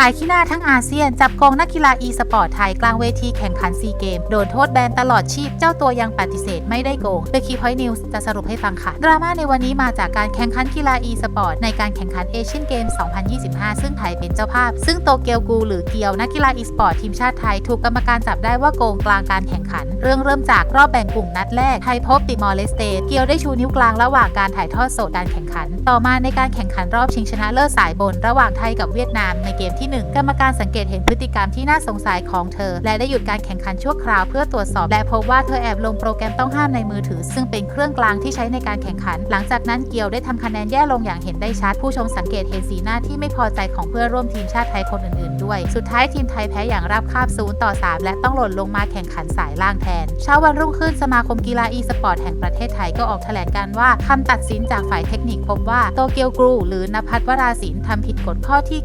ขายขี้หน้าทั้งอาเซียน จับโกงนักกีฬาอีสปอร์ตไทยกลางเวทีแข่งขันซีเกม โดนโทษแบนตลอดชีพ เจ้าตัวยังปฏิเสธไม่ได้โกง The Key Point News จะสรุปให้ฟังค่ะ ดราม่าในวันนี้มาจากการแข่งขันกีฬาอีสปอร์ตในการแข่งขันเอเชียนเกม 2025 ซึ่งไทยเป็นเจ้าภาพ ซึ่งโตเกียวกูหรือเกียวนักกีฬาอีสปอร์ตทีมชาติไทยถูกกรรมการจับได้ว่าโกงกลางการแข่งขัน เรื่องเริ่มจากรอบแบ่งกลุ่มนัดแรกไทยพบติมอร์เลสเตเกียวได้ชูนิ้วกลางระหว่างการถ่ายทอดสดการแข่งขัน ต่อมาในการแข่งขันรอบชิงชนะเลิศสายบน ระหว่างไทยกับเวียดนามในเกมที่1 กรรมการสังเกตเห็นพฤติกรรมที่น่าสงสัยของเธอ และได้หยุดการแข่งขันชั่วคราวเพื่อตรวจสอบ และพบว่าเธอแอบลงโปรแกรมต้องห้ามในมือถือ ซึ่งเป็นเครื่องกลางที่ใช้ในการแข่งขัน หลังจากนั้นเกียวได้ทำคะแนนแย่ลงอย่างเห็นได้ชัด ผู้ชมสังเกตเห็นสีหน้าที่ไม่พอใจของเพื่อนร่วมทีมชาติไทยคนอื่นๆ ด้วย สุดท้ายทีมไทยแพ้อย่างราบคาบศูนย์ต่อ 3 และต้องหล่นลงมาแข่งขันสายล่างแทน เช้าวันรุ่งขึ้นสมาคมกีฬาอีสปอร์ตแห่งประเทศไทยก็ออกแถลงการว่าคำตัดสินจากฝ่ายเทคนิคพบว่าโตเกียวกรูหรือนภัทรวราศิลป์ทำผิดกฎข้อที่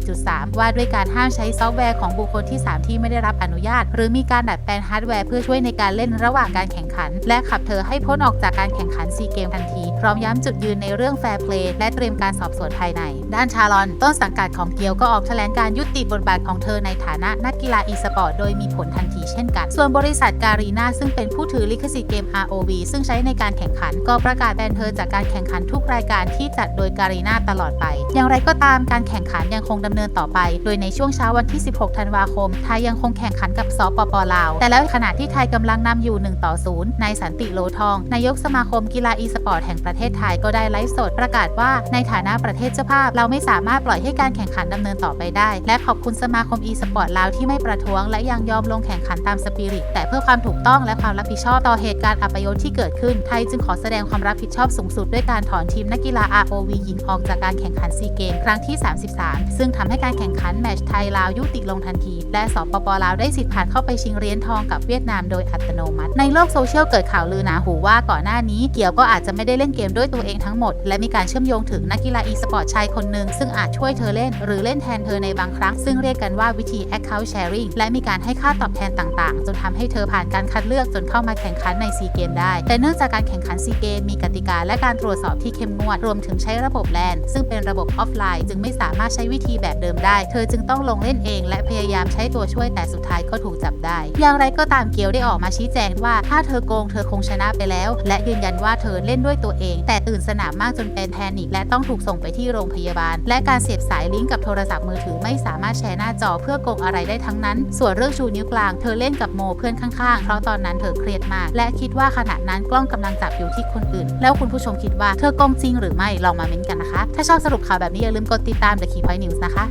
9.4.3ว่าด้วยการห้ามใช้ซอฟต์แวร์ของบุคคลที่ 3 ที่ไม่ได้รับอนุญาต หรือมีการดัดแปลงฮาร์ดแวร์เพื่อช่วยในการเล่นระหว่างการแข่งขัน และขับเธอให้พ้นออกจากการแข่งขันซีเกมทันที พร้อมย้ำจุดยืนในเรื่องแฟร์เพลย์และเตรียมการสอบสวนภายใน ด้านชาลอน ต้นสังกัดของเกียวก็ออกแถลงการยุติบทบาทของเธอในฐานะนักกีฬาอีสปอร์ตโดยมีผลทันทีเช่นกัน ส่วนบริษัทการีนาซึ่งเป็นผู้ถือลิขสิทธิ์เกม ROV ซึ่งใช้ในการแข่งขัน ก็ประกาศแบนเธอจากการแข่งขันทุกรายการที่จัดโดยการีนาตลอดไป อย่างไรก็ตามการแข่งขันยังคงดำเนินต่อไป โดยในช่วงเช้าวันที่ 16 ธันวาคม ไทยยังคงแข่งขันกับสปปลาว แต่แล้วขณะที่ไทยกำลังนำอยู่ 1 ต่อ 0 นายสันติโลทอง นายกสมาคมกีฬาอีสปอร์ตแห่งประเทศไทยก็ได้ไลฟ์สดประกาศว่าในฐานะประเทศเจ้าภาพ เราไม่สามารถปล่อยให้การแข่งขันดำเนินต่อไปได้ และขอบคุณสมาคมอีสปอร์ตลาวที่ไม่ประท้วง และยังยอมลงแข่งขันตามสปิริตแต่เพื่อความถูกต้องและความรับผิดชอบต่อเหตุการณ์อัปยศที่เกิดขึ้นไทยจึงขอแสดงความรับผิดชอบสูงสุดด้วยการถอนทีมนักกีฬา ROV หญิงออกจากการแข่งขันซีเกมครั้งที่ 33 ซึ่งทำให้การแข่งขันแมตช์ไทยลาวยุติลงทันที และสปปลาวได้สิทธิ์ผ่านเข้าไปชิงเหรียญทองกับเวียดนามโดยอัตโนมัติ ในโลกโซเชียลเกิดข่าวลือหนาหูว่าก่อนหน้านี้เกี่ยวก็อาจจะไม่ได้เล่นเกมด้วยตัวเองทั้งหมด และมีการเชื่อมโยงถึงนักกีฬาอีสปอร์ตชายคนหนึ่งซึ่งอาจช่วยเธอเล่น หรือเล่นแทนเธอในบางครั้ง ซึ่งเรียกกันว่าวิธี account sharing และมีการให้ค่าตอบแทนต่างๆ จนทำให้เธอผ่านการคัดเลือกจนเข้ามาแข่งขันในซีเกมได้ แต่เนื่องจากการแข่งขันซีเกมมีกติกาและการตรวจสอบที่เข้มงวดรวมถึงใช้ระบบแลนซึ่งเป็นระบบออฟไลน์ จึงไม่สามารถใช้วิธีแบบเดิมได้ เธอจึงต้องลงเล่นเอง และพยายามใช้ตัวช่วยแต่สุดท้ายก็ถูกจับได้ อย่างไรก็ตามเกียวได้ออกมาชี้แจงว่า ถ้าเธอโกงเธอคงชนะไปแล้ว และยืนยันว่าเธอเล่นด้วยตัวเอง แต่ตื่นสนามมากจนเป็นแพนิคและต้องถูกส่งไปที่โรงพยาบาล และการเสียบสายลิงก์กับโทรศัพท์มือถือไม่สามารถแชร์หน้าจอเพื่อโกงอะไรได้ทั้งนั้น ส่วนเรื่องชูนิ้วกลางเธอเล่นกับโมเพื่อนข้างๆ เพราะตอนนั้นเธอเครียดมาก และคิดว่าขณะนั้นกล้องกำลังจับอยู่ที่คนอื่น แล้วคุณผู้ชมคิดว่าเธอโกงจริงหรือไม่ลองมาเม้นต์กันนะคะ ถ้าชอบสรุปข่าวแบบนี้อย่าลืมกดติดตาม The Key Point News นะคะ